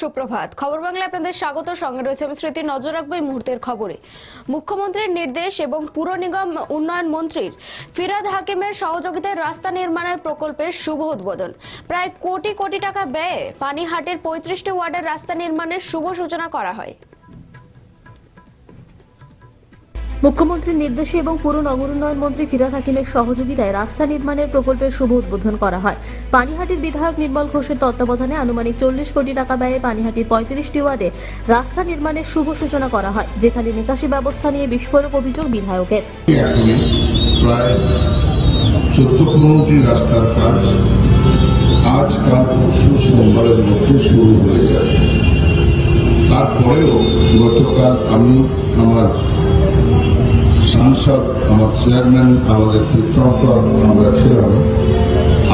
সুপ্রভাত। খবর বাংলা আপনাদের স্বাগত। সঙ্গে রয়েছে আমি স্মৃতি। নজর রাখব এই মুহূর্তের খবরে। মুখ্যমন্ত্রীর নির্দেশ এবং পুর নিগম উন্নয়ন মন্ত্রীর ফিরাদ হাকিমের সহযোগিতায় রাস্তা নির্মাণের প্রকল্পের শুভ উদ্বোধন। প্রায় কোটি কোটি টাকা ব্যয়ে পানিহাটের পঁয়ত্রিশটি ওয়ার্ডের রাস্তা নির্মাণের শুভ সূচনা করা হয়। মুখ্যমন্ত্রীর নির্দেশে এবং পুর নগর উন্নয়ন মন্ত্রী ফিরাদ হাকিমের সহযোগিতায় রাস্তা নির্মাণের প্রকল্পের শুভ উদ্বোধন করা হয়। পানিহাটির বিধায়ক নির্মল ঘোষের তত্ত্বাবধানে আনুমানিক চল্লিশ কোটি টাকা ব্যয়ে পানিহাটির পঁয়ত্রিশটি ওয়ার্ডে রাস্তা নির্মাণের শুভ সূচনা করা হয়, যেখানে নিকাশি ব্যবস্থা নিয়ে বিস্ফোরক অভিযোগ বিধায়কের। তারপরেও গতকাল আমি আমার সাংসদ আমার চেয়ারম্যান, আমাদের তীর্থঙ্কর, আমরা ছিলাম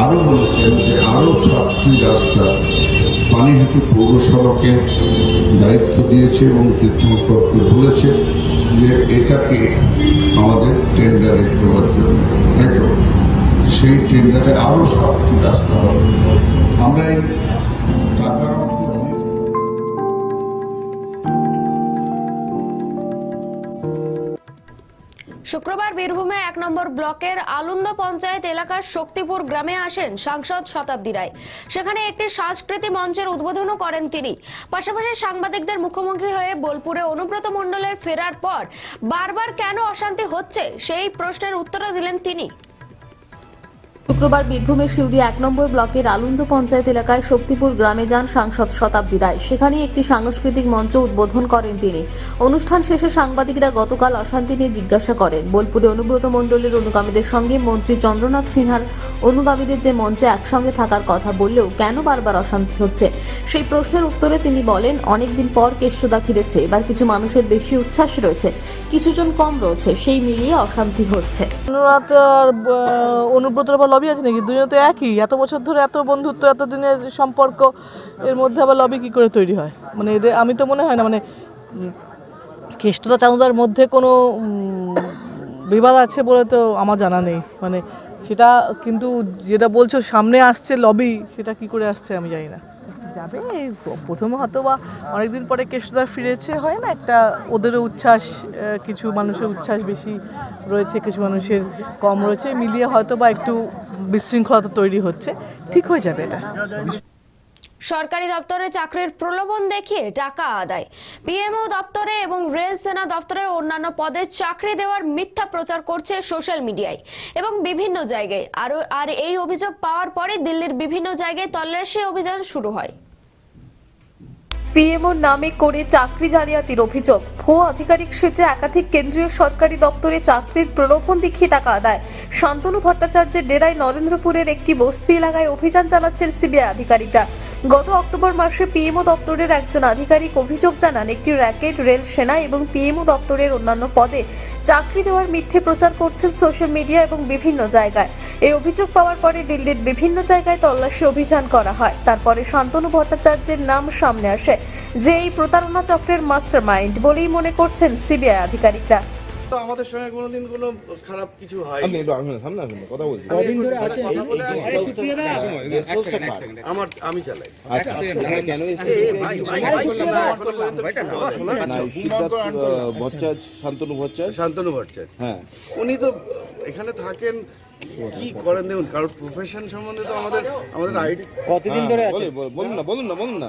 আরও বলেছেন যে আরও সাতটি রাস্তা পানিহাটি পৌরসভাকে দায়িত্ব দিয়েছে এবং তীর্থঙ্করকে বলেছে যে এটাকে আমাদের টেন্ডারে দেওয়ার জন্য। সেই টেন্ডারে আরও সাতটি রাস্তা হবে। আমরা এই শুক্রবার বীরভূমে এক নম্বর ব্লকের আলন্দ পঞ্চায়েত এলাকার শক্তিপুর গ্রামে আসেন সাংসদ শতাব্দী রায়। সেখানে একটি সাংস্কৃতি মঞ্চের উদ্বোধনও করেন তিনি। পাশাপাশি সাংবাদিকদের মুখোমুখি হয়ে বোলপুরে অনুব্রত মণ্ডলের ফেরার পর বারবার কেন অশান্তি হচ্ছে সেই প্রশ্নের উত্তরও দিলেন তিনি। শুক্রবার বীরভূমের শিউরি এক নম্বর ব্লকের আলন্দ পঞ্চায়েত এলাকায় শক্তিপুর গ্রামে যান সাংসদ শতাব্দী রায়। সেখানে একটি সাংস্কৃতিক মঞ্চ উদ্বোধন করেন তিনি। অনুষ্ঠান শেষে সাংবাদিকরা গতকাল অশান্তি নিয়ে জিজ্ঞাসা করেন। বোলপুরে অনুব্রত মণ্ডলের অনুগামীদের সঙ্গে মন্ত্রী চন্দ্রনাথ সিনহার অনুগামীদের যে মঞ্চে একসঙ্গে থাকার কথা বললেও কেন বারবার অশান্তি হচ্ছে? সেই প্রশ্নের উত্তরে তিনি বলেন, অনেকদিন পর কেষ্টদা ফিরেছে, এবার কিছু মানুষের বেশি উচ্ছ্বাস রয়েছে, কিছুজন কম রয়েছে, সেই মিলিয়ে অশান্তি হচ্ছে। অনুব্রতর আবার লবি আছে নাকি? দুজনে তো একই। এত বছর ধরে এত বন্ধুত্ব, এত দিনের সম্পর্ক, এর মধ্যে আবার লবি কি করে তৈরি হয়? মানে এদের, আমি তো মনে হয় না মানে কেষ্টদা চাঁদার মধ্যে কোনো বিবাদ আছে বলে তো আমার জানা নেই। মানে সেটা কিন্তু যেটা বলছো, সামনে আসছে লবি সেটা কি করে আসছে আমি জানি না। যাবে, প্রথমে হয়তো বা অনেকদিন পরে কেষ্টদা ফিরেছে, হয় না একটা ওদেরও উচ্ছ্বাস কিছু মানুষের উচ্ছ্বাস বেশি রয়েছে, কিছু মানুষের কম রয়েছে, মিলিয়ে হয়তো বা একটু বিশৃঙ্খলতা তৈরি হচ্ছে। ঠিক হয়ে যাবে এটা। সরকারি দপ্তরে চাকরির প্রলোভন দেখিয়ে টাকা আদায়। পিএমও দপ্তরে এবং রেল সেনা দপ্তরে অন্যান্য পদে চাকরি দেওয়ার মিথ্যা প্রচার করছে সোশ্যাল মিডিয়ায় এবং বিভিন্ন জায়গায়। আরও আর এই অভিযোগ পাওয়ার পরে দিল্লির বিভিন্ন জায়গায় তল্লাশি অভিযান শুরু হয়। পিএমওর নামে করে চাকরি জালিয়াতির অভিযোগ। ভুয়ো আধিকারিক সেজে একাধিক কেন্দ্রীয় সরকারি দপ্তরে চাকরির প্রলোভন দেখিয়ে টাকা আদায়। শান্তনু ভট্টাচার্যের ডেরায় নরেন্দ্রপুরের একটি বস্তি এলাকায় অভিযান চালাচ্ছেন সিবিআই আধিকারিকরা। গত অক্টোবর মাসে পিএমও দপ্তরের একজন আধিকারিক অভিযোগ জানান, একটি র্যাকেট, রেল সেনা এবং পিএমও দপ্তরের অন্যান্য পদে চাকরি দেওয়ার মিথ্যে প্রচার করছেন সোশ্যাল মিডিয়া এবং বিভিন্ন জায়গায়। এই অভিযোগ পাওয়ার পরে দিল্লির বিভিন্ন জায়গায় তল্লাশি অভিযান করা হয়। তারপরে শান্তনু ভট্টাচার্যের নাম সামনে আসে, যে এই প্রতারণা চক্রের মাস্টার মাইন্ড বলেই মনে করছেন সিবিআই আধিকারিকরা। তো আমাদের সঙ্গে কোনোদিন কোনো খারাপ কিছু হয়? আপনি একটু আসুন সামনে আসুন কথা বলছি। কদিন ধরে আমার আমি চালাই। আচ্ছা কেন ভট্টাচার্য শান্তনু ভট্টাচার্য শান্তনু ভট্টাচার্য হ্যাঁ। উনি তো এখানে থাকেন কি করেন? দেখুন কারোর প্রফেশন সম্বন্ধে তো আমাদের আমাদের আইডি কতদিন ধরে আছে বলুন না বলুন না বলুন না।